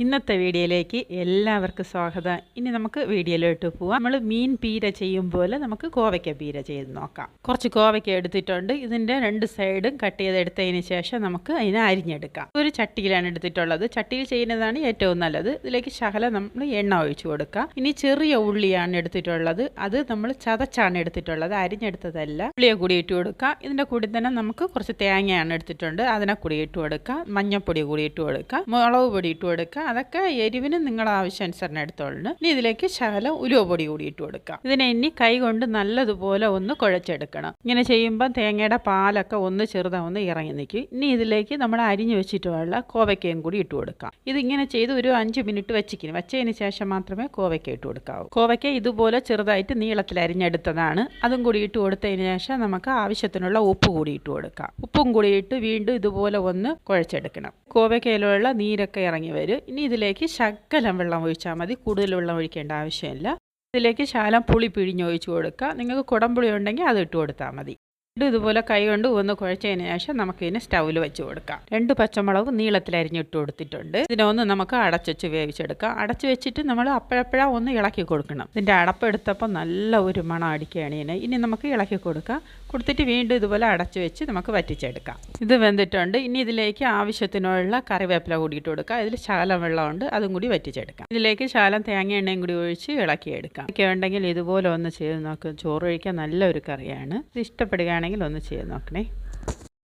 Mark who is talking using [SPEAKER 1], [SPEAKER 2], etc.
[SPEAKER 1] ഇന്നത്തെ വീഡിയോയിലേക്ക് എല്ലാവർക്കും സ്വാഗതം. ഇനി നമുക്ക് വീഡിയോയിലോട്ട് പോവാം. നമ്മൾ മീൻ പീര ചെയ്യും പോലെ നമുക്ക് കോവയ്ക്ക പീര ചെയ്ത് നോക്കാം. കുറച്ച് കോവയ്ക്ക എടുത്തിട്ടുണ്ട്. ഇതിന്റെ രണ്ട് സൈഡും കട്ട് ചെയ്തെടുത്തതിന് ശേഷം നമുക്ക് അതിനെ അരിഞ്ഞെടുക്കാം. ഒരു ചട്ടിയിലാണ് എടുത്തിട്ടുള്ളത്. ചട്ടിയിൽ ചെയ്യുന്നതാണ് ഏറ്റവും നല്ലത്. ഇതിലേക്ക് ശകലം നമ്മൾ എണ്ണ ഒഴിച്ചു കൊടുക്കാം. ഇനി ചെറിയ ഉള്ളിയാണ് എടുത്തിട്ടുള്ളത്. അത് നമ്മൾ ചതച്ചാണ് എടുത്തിട്ടുള്ളത്. അരിഞ്ഞെടുത്തതല്ല. ഉള്ളിയെ കൂടി ഇട്ട് കൊടുക്കാം. ഇതിന്റെ കൂടി തന്നെ നമുക്ക് കുറച്ച് തേങ്ങയാണ് എടുത്തിട്ടുണ്ട്. അതിനെ കൂടി ഇട്ട് കൊടുക്കാം. മഞ്ഞൾപ്പൊടി കൂടി ഇട്ട് കൊടുക്കാം. മുളക് പൊടി ഇട്ട് കൊടുക്കാം. അതൊക്കെ എരിവിന് നിങ്ങളുടെ ആവശ്യാനുസരണം എടുത്തോളണം. ഇനി ഇതിലേക്ക് ശകലം ഉലുവപൊടി കൂടി ഇട്ട് കൊടുക്കാം. ഇതിനെ ഇനി കൈ കൊണ്ട് നല്ലതുപോലെ ഒന്ന് കുഴച്ചെടുക്കണം. ഇങ്ങനെ ചെയ്യുമ്പോൾ തേങ്ങയുടെ പാലൊക്കെ ഒന്ന് ചെറുതാ ഒന്ന് ഇറങ്ങി നിൽക്കും. ഇനി ഇതിലേക്ക് നമ്മൾ അരിഞ്ഞു വെച്ചിട്ടുള്ള കോവയ്ക്കയും കൂടി ഇട്ട് കൊടുക്കാം. ഇതിങ്ങനെ ചെയ്ത് ഒരു അഞ്ച് മിനിറ്റ് വെച്ചിരിക്കും വെച്ചതിന് ശേഷം മാത്രമേ കോവയ്ക്ക ഇട്ട് കൊടുക്കാവൂ. കോവയ്ക്ക ഇതുപോലെ ചെറുതായിട്ട് നീളത്തിൽ അരിഞ്ഞെടുത്തതാണ്. അതും കൂടി ഇട്ട് കൊടുത്തതിന് ശേഷം നമുക്ക് ആവശ്യത്തിനുള്ള ഉപ്പ് കൂടി ഇട്ട് കൊടുക്കാം. ഉപ്പും കൂടി ഇട്ട് വീണ്ടും ഇതുപോലെ ഒന്ന് കുഴച്ചെടുക്കണം. കോവയ്ക്കയിലുള്ള നീരൊക്കെ ഇറങ്ങി വരും. ഇനി ഇതിലേക്ക് ശകലം വെള്ളം ഒഴിച്ചാൽ മതി. കൂടുതൽ വെള്ളം ഒഴിക്കേണ്ട ആവശ്യമില്ല. ഇതിലേക്ക് ശാലം പുളി പിഴിഞ്ഞ് ഒഴിച്ചു കൊടുക്കുക. നിങ്ങൾക്ക് കുടംപുളി ഉണ്ടെങ്കിൽ അത് ഇട്ട് കൊടുത്താൽ മതി. വീണ്ടും ഇതുപോലെ കൈ കൊണ്ട് ഒന്ന് കുഴച്ചതിന് ശേഷം നമുക്ക് ഇതിനെ സ്റ്റൗവിൽ വെച്ച് കൊടുക്കാം. രണ്ട് പച്ചമുളക് നീളത്തിൽ അരിഞ്ഞിട്ട് കൊടുത്തിട്ടുണ്ട്. ഇതിനൊന്ന് നമുക്ക് അടച്ചുവെച്ച് വേവിച്ചെടുക്കാം. അടച്ചു വെച്ചിട്ട് നമ്മൾ അപ്പോഴപ്പോഴാ ഒന്ന് ഇളക്കി കൊടുക്കണം. ഇതിന്റെ അടപ്പെടുത്തപ്പോൾ നല്ല ഒരു മണം അടിക്കുകയാണ് ഇതിനെ. ഇനി നമുക്ക് ഇളക്കി കൊടുക്കാം. കൊടുത്തിട്ട് വീണ്ടും ഇതുപോലെ അടച്ചു വെച്ച് നമുക്ക് വറ്റിച്ചെടുക്കാം. ഇത് വെന്തിട്ടുണ്ട്. ഇനി ഇതിലേക്ക് ആവശ്യത്തിനുള്ള കറിവേപ്പില കൂടിയിട്ട് കൊടുക്കുക ഇതിൽ ശകലം വെള്ളമുണ്ട് അതും കൂടി വറ്റിച്ചെടുക്കാം. ഇതിലേക്ക് ശാലം തേങ്ങ എണ്ണയും കൂടി ഒഴിച്ച് ഇളക്കിയെടുക്കാം. ഒക്കെ ഉണ്ടെങ്കിൽ ഇതുപോലെ ഒന്ന് ചെയ്ത് നോക്കുക ചോറ് കഴിക്കാൻ നല്ലൊരു കറിയാണ്. ഇത് ഇഷ്ടപ്പെടുകയാണെങ്കിൽ ഒന്ന് ചെയ്ത് നോക്കണേ.